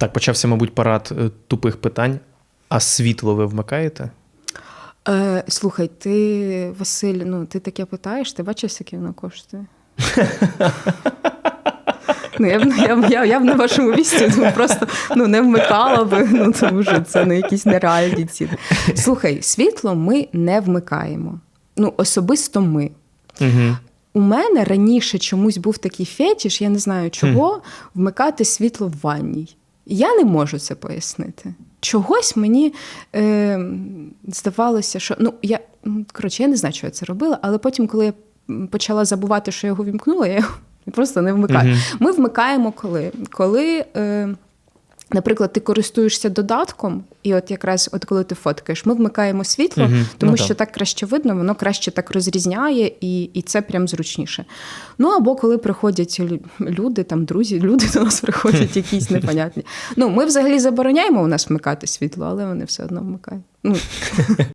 Так, почався, мабуть, парад е, тупих питань. А світло ви вмикаєте? Е, слухай, ти, Василь, ну ти таке питаєш, ти бачиш, скільки воно коштує? Ну, я, б, я, я, я б на вашому місці ну, просто ну, не вмикала би, ну, тому що це ну, якісь нереальні ціни. Слухай, світло ми не вмикаємо. Ну, особисто ми. Угу. У мене раніше чомусь був такий фетіш, я не знаю чого, вмикати світло в ванній. Я не можу це пояснити. Чогось мені е, здавалося, що ну я коротше, я не знаю, що я це робила, але потім, коли я почала забувати, що я його вімкнула, я його просто не вмикаю. Мгм. Ми вмикаємо коли? Коли. Е, Наприклад, ти користуєшся додатком, і от якраз от коли ти фоткаєш, ми вмикаємо світло, угу. тому Ну, що так. так краще видно, воно краще так розрізняє, і, і це прям зручніше. Ну або коли приходять люди, там друзі, люди до нас приходять якісь непонятні. Ну, ми взагалі забороняємо у нас вмикати світло, але вони все одно вмикають. Ну,